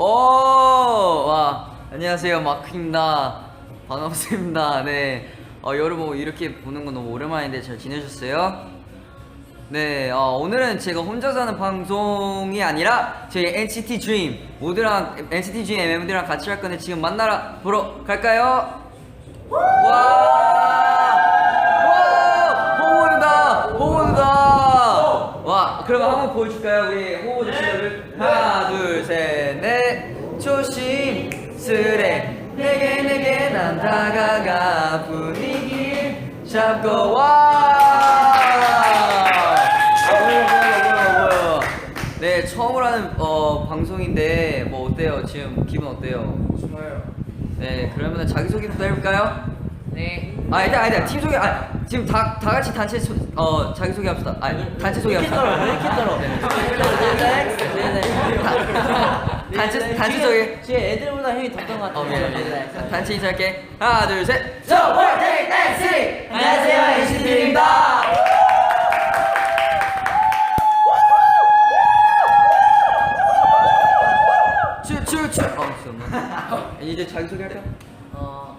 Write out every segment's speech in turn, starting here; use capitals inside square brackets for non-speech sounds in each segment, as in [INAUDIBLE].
오, 와, 안녕하세요, 마크입니다. 반갑습니다. 네, 어, 여러분 이렇게 보는 건 너무 오랜만인데 잘 지내셨어요? 네, 어, 오늘은 제가 혼자서 하는 방송이 아니라 저희 NCT Dream 모두랑 NCT Dream 멤버들이랑 같이 할 건데 지금 만나러 보러 갈까요? 와, 와, 호모드다, 호모드다. 와, 그러면 한번 보여줄까요? 우리 호모드 시작을 하나, 둘, 셋, 다가가 분위기 잡고 와. 아, 뭐야, 뭐야, 뭐야, 뭐야. 네, 처음으로 하는 어, 방송인데 뭐 어때요? 지금 기분 어때요? 좋아요. 네, 그러면 자기소개부터 해볼까요? 네. 아 일단 아니다 팀 소개 아 지금 다 다 같이 단체 소, 어 자기 소개 합시다 아 단체 소개 합시다 왜 이렇게 떨어? 단체 단체 소개. 뒤에 애들보다 형이 덥던 것 같아. 어 미안 미안 단체 인사할게 하나 둘셋. 서포팅 댄스! 안녕하세요, NCT입니다. 어 [LAUGHS] 이제 자기 소개 할까? 어,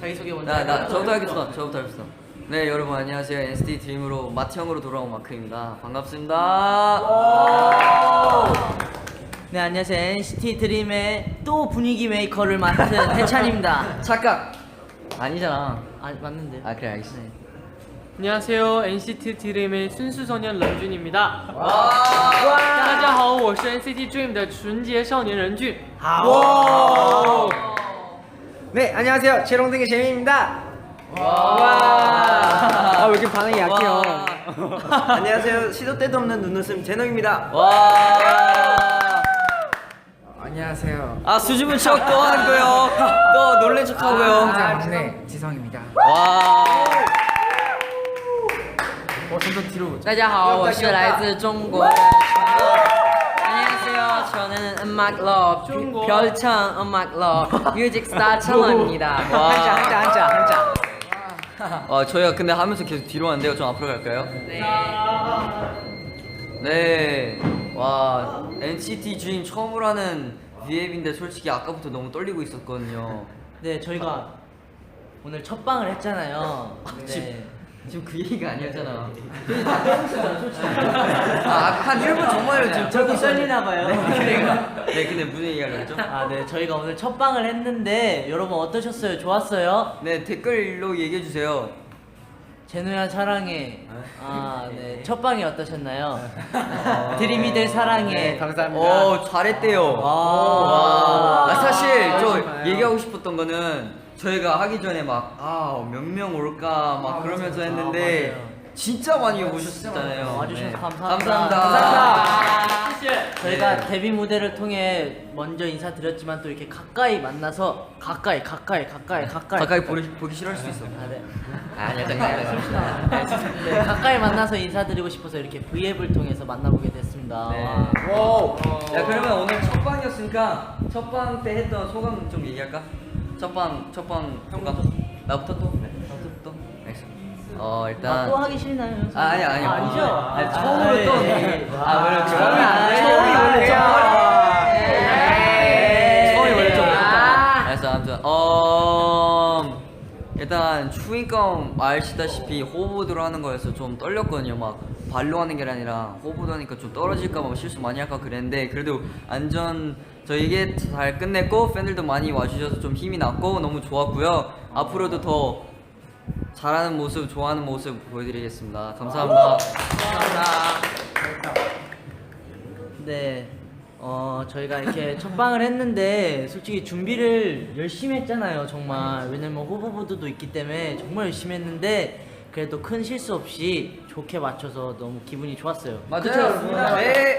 자기 소개 먼저. 나나? 저부터 하겠어. 저부터 하겠어. 네 여러분 안녕하세요. NCT 드림으로 마티형으로 돌아온 마크입니다. 반갑습니다 네, 안녕하세요. NCT 드림의 또 분위기 메이커를 맡은 [LAUGHS] 해찬입니다. 착각 아니잖아 아, 맞는데. 아 그래 알겠어 안녕하세요 NCT 드림의 순수소년 런쥔입니다. 와 大家好，我是 NCT Dream 的纯洁少年任俊。 네, 안녕하세요. 재롱등의 재민입니다. 와. 아, 왜 이렇게 반응이 약해요? [LAUGHS] 와. 안녕하세요. 시도 때도 없는 눈웃음 재능입니다. 와. 안녕하세요. 아 수줍은 척 또 하는 거요. 또 놀란 척 하고요. 막내 지성입니다. 와. 어, 점점 뒤로. 大家好，我是来自中国的陈乐。 안녕하세요. 저는 음악 러 중국. 별청 음악 러 [LAUGHS] 뮤직스타 청원입니다. 와. 한자, 한자, 한자, 한자. 아 저희가 근데 하면서 계속 뒤로 왔는데요. 좀 앞으로 갈까요? 네. 네. 와 NCT Dream 처음으로 하는 V앱인데 솔직히 아까부터 너무 떨리고 있었거든요. 네, 저희가 오늘 첫 방을 했잖아요. 네. 지금 그 얘기가 아니었잖아. 솔직히. 아, 한 1분 전만에 지금 저기 썰리나 봐요. 네, 그러니까. 네, 근데 무슨 얘기하려고 했죠? 아, 네, 저희가 오늘 첫 방을 했는데 여러분 어떠셨어요? 좋았어요? 네, 댓글로 얘기해 주세요. 제노야 사랑해. 아, 네, 첫 방이 어떠셨나요? 드림이들 사랑해. 네, 감사합니다. 오, 잘했대요. 와. 와. 아, 사실 저 좋아요. 얘기하고 싶었던 거는 저희가 하기 전에 막, 아, 몇 명 올까 막 그러면서 했는데. 진짜 많이 오셨잖아요. 와주셔서 네. 감사합니다. 감사합니다. 저희가 네. 데뷔 무대를 통해 먼저 인사드렸지만 또 이렇게 가까이 만나서 가까이 가까이 가까이 가까이 가까이 보기, 보기 싫어할 수 있어. 아, 네. 아니야, 장난이야. 네, 가까이 만나서 인사드리고 싶어서 이렇게 V앱을 통해서 만나보게 됐습니다. 네. 와. 오. 야 그러면 오늘 첫 방이었으니까 첫 방 때 했던 소감 좀 얘기할까? 첫 방 첫방 형가 나부터 또. 어 아, 일단 또 하기 싫나요? 아 아니 아니 아, 아니죠? 아니, 처음으로 또 네. 아, 원래 처음이 아, 처음이 원래 좀 네. 처음이 원래 좀 아. 알았어 아무튼 어 일단 추위껌 아시다시피 호보드로 하는 거여서 좀 떨렸거든요 막 발로 하는 게 아니라 호보드 하니까 좀 떨어질까 봐 실수 많이 할까 그랬는데 그래도 안전 저에게 잘 끝냈고 팬들도 많이 와주셔서 좀 힘이 났고 너무 좋았고요 앞으로도 더 잘하는 모습 좋아하는 모습 보여드리겠습니다 감사합니다 네. 어, 저희가 이렇게 [LAUGHS] 첫 방을 했는데 솔직히 준비를 열심히 했잖아요, 정말. 왜냐면 호보보드도 있기 때문에 정말 열심히 했는데 그래도 큰 실수 없이 좋게 맞춰서 너무 기분이 좋았어요. 맞아요 네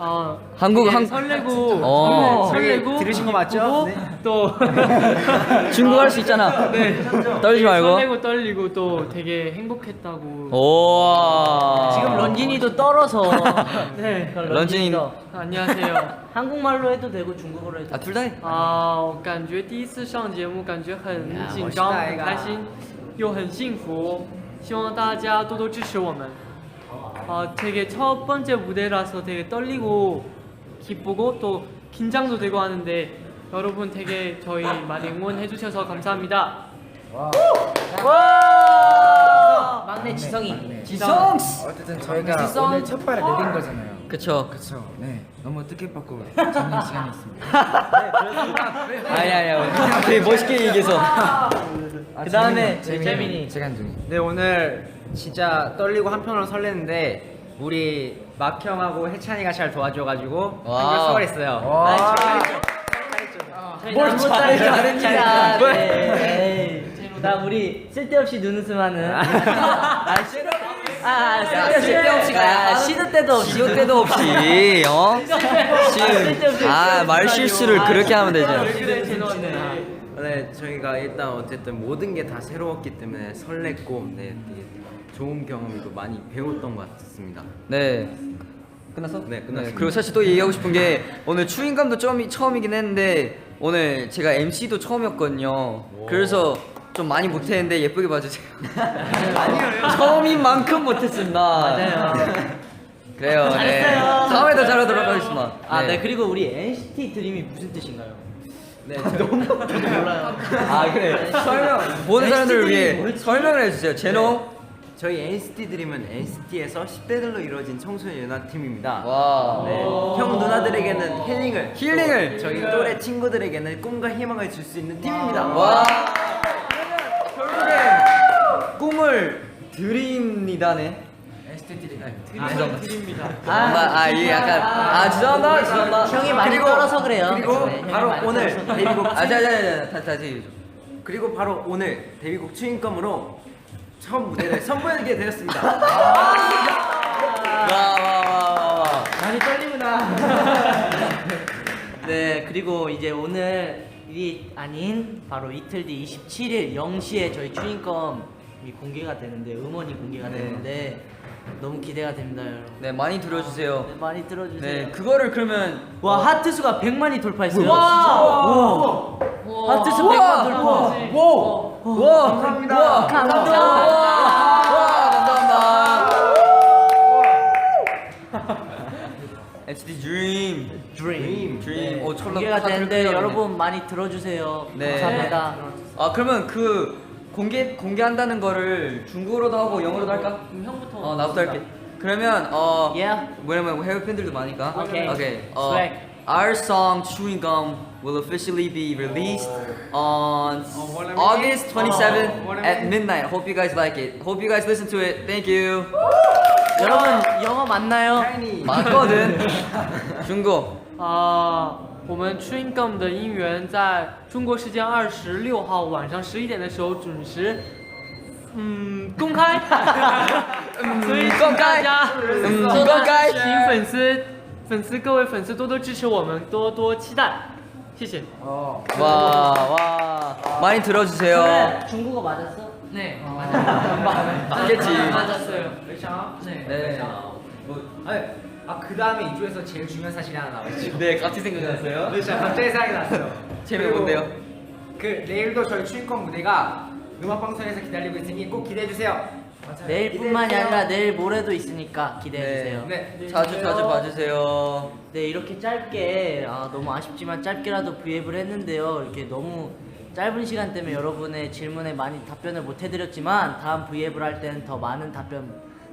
어, 한국- 되게 한- 설레고 어. 설레, 설레고 저기 들으신 거 맞죠? 기쁘고 네. 또 [LAUGHS] 중국 할 수 있잖아. 네. [LAUGHS] 떨지 말고. 설레고 떨리고 또 되게 행복했다고. 오. 지금 런쥔이도 떨어서 [LAUGHS] 네. 그럼 런쥔이. 런쥔이도 안녕하세요. 한국말로 해도 되고 중국어로 해도 아, 둘 다 해. 啊，我感觉第一次上节目，感觉很紧张、我是大一个很开心，又很幸福。希望大家多多支持我们。 아, 되게 첫 번째 무대라서 되게 떨리고 기쁘고 또 긴장도 되고 하는데 여러분 되게 저희 많이 응원해 주셔서 감사합니다. 막내 지성이 네. 지성. 어쨌든 저희가 오늘 첫 발을 내린 거잖아요. 그쵸. 그렇죠. 네. 너무 뜻깊었고 [LAUGHS] 재밌는 시간이었습니다. 아니 아니야. 되게 멋있게 얘기해서. 그 다음에 재민이. 재민이 재간 중이. 네 오늘 진짜 떨리고 한편으로 설레는데 우리 막 형하고 해찬이가 잘 도와줘가지고. 한결 수월했어요. 와. 저희 뭘딸 잘했냐. 잘했냐 네. 나 우리 쓸데없이 눈웃음하는. 아. 시도 아 쓸데없이 아, 시도 때도 없이. 시도 때도 없이. 어? 아말 실수를 그렇게 하면 되죠. 네 저희가 일단 어쨌든 모든 게 다 새로웠기 때문에 설렜고 네 되게 좋은 경험이고 많이 배웠던 것 같습니다. 네. 끝났어? 네, 끝났습니다. 그리고 사실 또 얘기하고 싶은 게 오늘 추인감도 처음, 처음이긴 했는데 오늘 제가 MC도 처음이었거든요. 그래서 좀 많이 못했는데 예쁘게 봐주세요. [LAUGHS] 아니에요. 처음인 만큼 못했습니다. 맞아요. [LAUGHS] 그래요. 네. 잘했어요. 다음에 더 잘하도록 하겠습니다. 아, 네. 그리고 우리 NCT 드림이 무슨 뜻인가요? 네 [LAUGHS] 너무 저도 몰라요. 아 그래. 설명 보는 사람들을 위해? 설명을 해주세요. 제노. 저희 NCT 드림은 NCT에서 10대들로 이루어진 청소년 연합팀입니다. 와. 네, 형 누나들에게는 힐링을 힐링을. 또 저희 또래 친구들에게는 꿈과 희망을 줄 수 있는 팀입니다. 와. 결국엔 꿈을 드립니다네. 드립니다. 아, 아, 이게 약간 아 죄송합니다, 죄송합니다. 형이 많이 떨어서 그래요. 그리고 네, 형이 바로 많이 오늘 떨어서. 데뷔곡 [LAUGHS] 아, 자, 자, 자, 다시 다시. 그리고 바로 오늘 데뷔곡 추인검으로 첫 무대를 선보이게 되었습니다. [LAUGHS] 와, 와, 와, 와, 와. 많이 떨리구나. [LAUGHS] 네, 그리고 이제 오늘이 아닌 바로 이틀 뒤 27일 0시에 저희 추인검이 공개가 되는데 음원이 공개가 네. 되는데 너무 기대가 됩니다, 여러분. 네, 많이 들어주세요. 네, 많이 들어주세요. 네, 그거를 그러면 와 하트 수가 100만이 돌파했어요. 와! 진짜. 하트 수 100만 돌파. 와, 감사합니다. 와, 감사합니다. 와, 감사합니다. [LAUGHS] NCT Dream, 드림. Dream. 오, 철로 공개가 다 되는데. 여러분 많이 들어주세요. 네. 감사합니다. 아, 그러면 그 공개 공개한다는 거를 중국어로도 하고 영어로도 할까? 그럼 형부터. 어, 나부터 할게. 그러면 어 Yeah. 왜냐면 해외 팬들도 많으니까. Okay. Okay. 어, Swag. our song Chewing Gum will officially be released on August 27th at midnight. Hope you guys like it. Hope you guys listen to it. Thank you. 여러분 영어 맞나요? 맞거든. 중국. 啊，我们 Chewing Gum 的音源在中国时间二十六号晚上十一点的时候准时，嗯，公开， 所以请大家嗯多多公开支持粉丝，粉丝各位粉丝多多支持我们，多多期待，谢谢。 와, 와. 많이 들어주세요. 그래, 중국어 맞았어? 네, 맞겠지. 맞았어요. 네. 네. 아그 다음에 이 중에서 제일 중요한 사실이 하나 나와있죠. 네, 같이 생각났어요. 네, 진짜 갑자기 생각이 났어요. 재미 뭔데요? 그 내일도 저희 추인검 무대가 음악 방송에서 기다리고 있으니 꼭 기대해 주세요. 내일뿐만이 아니라 내일 모레도 있으니까 기대해 주세요. 네. 네. 자주 자주 봐주세요. 이렇게 짧게 아, 너무 아쉽지만 짧게라도 브이앱을 했는데요. 이렇게 너무 짧은 시간 때문에 여러분의 질문에 많이 답변을 못 해드렸지만 다음 브이앱을 할 때는 더 많은 답변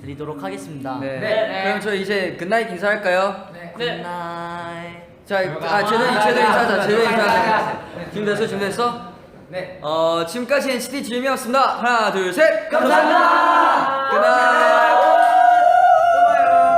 드리도록 하겠습니다. 네. 그럼 저 이제 굿나잇 인사할까요? 굿나잇. 자, 아, 제대로 제대로 인사하자. 제대로 인사하자. 준비됐어? 준비됐어? 네. 어, 지금까지 NCT 드림이었습니다. 하나, 둘, 셋. 감사합니다. 굿나잇.